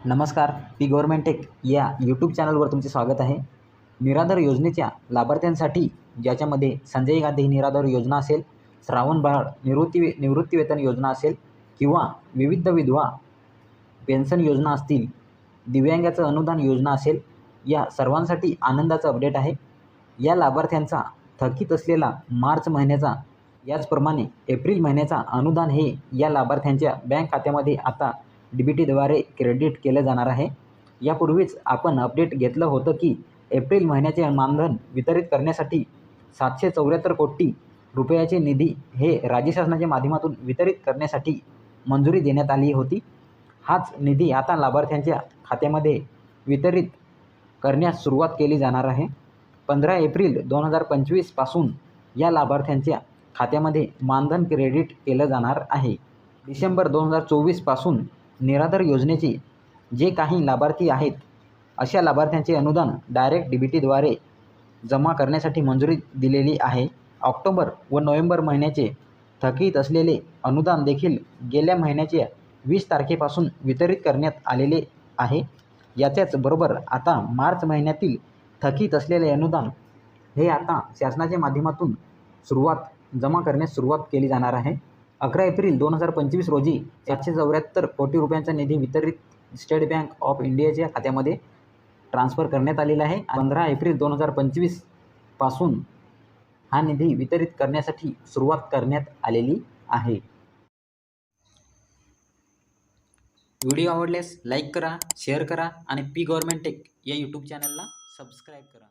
नमस्कार P government tech या YouTube चॅनलवर तुमचे स्वागत आहे. निराधार योजनेच्या लाभार्थ्यांसाठी ज्याच्यामध्ये संजय गांधी निराधार योजना असेल श्रावण बाळ निवृत्ती निवृत्तीवेतन योजना असेल किंवा विविध विधवा पेन्शन योजना असतील दिव्यांगाचं अनुदान योजना असेल या सर्वांसाठी आनंदाचं अपडेट आहे. या लाभार्थ्यांचा थकीत असलेला मार्च महिन्याचा याचप्रमाणे एप्रिल महिन्याचा अनुदान हे या लाभार्थ्यांच्या बँक खात्यामध्ये आता डी बी टीद्वारे क्रेडिट केलं जाणार आहे. यापूर्वीच आपण अपडेट घेतलं होतं की एप्रिल महिन्याचे मानधन वितरित करण्यासाठी सातशे चौऱ्याहत्तर कोटी रुपयाचे निधी हे राज्य शासनाच्या माध्यमातून वितरित करण्यासाठी मंजुरी देण्यात आली होती. हाच निधी आता लाभार्थ्यांच्या खात्यामध्ये वितरित करण्यास सुरुवात केली जाणार आहे. पंधरा एप्रिल दोन हजार पंचवीसपासून या लाभार्थ्यांच्या खात्यामध्ये मानधन क्रेडिट केलं जाणार आहे. डिसेंबर दोन हजार चोवीसपासून निराधार योजनेचे जे काही लाभार्थी आहेत अशा लाभार्थ्यांचे अनुदान डायरेक्ट डी बी टीद्वारे जमा करण्यासाठी मंजुरी दिलेली आहे. ऑक्टोबर व नोव्हेंबर महिन्याचे थकीत असलेले अनुदान देखील गेल्या महिन्याच्या वीस तारखेपासून वितरित करण्यात आलेले आहे. याच्याच बरोबर आता मार्च महिन्यातील थकीत असलेले अनुदान हे आता शासनाच्या माध्यमातून सुरुवात जमा करण्यास सुरुवात केली जाणार आहे. अकरा एप्रिल दोन हजार पंचवीस रोजी सातशे चौऱ्याहत्तर कोटी रुपयांचा निधी वितरित स्टेट बँक ऑफ इंडियाच्या खात्यामध्ये ट्रान्स्फर करण्यात आलेला आहे. पंधरा एप्रिल दोन हजार पंचवीसपासून हा निधी वितरित करण्यासाठी सुरुवात करण्यात आलेली आहे. व्हिडिओ आवडल्यास लाईक करा शेअर करा आणि पी गव्हर्मेंट टेक या यूट्यूब चॅनलला सबस्क्राईब करा.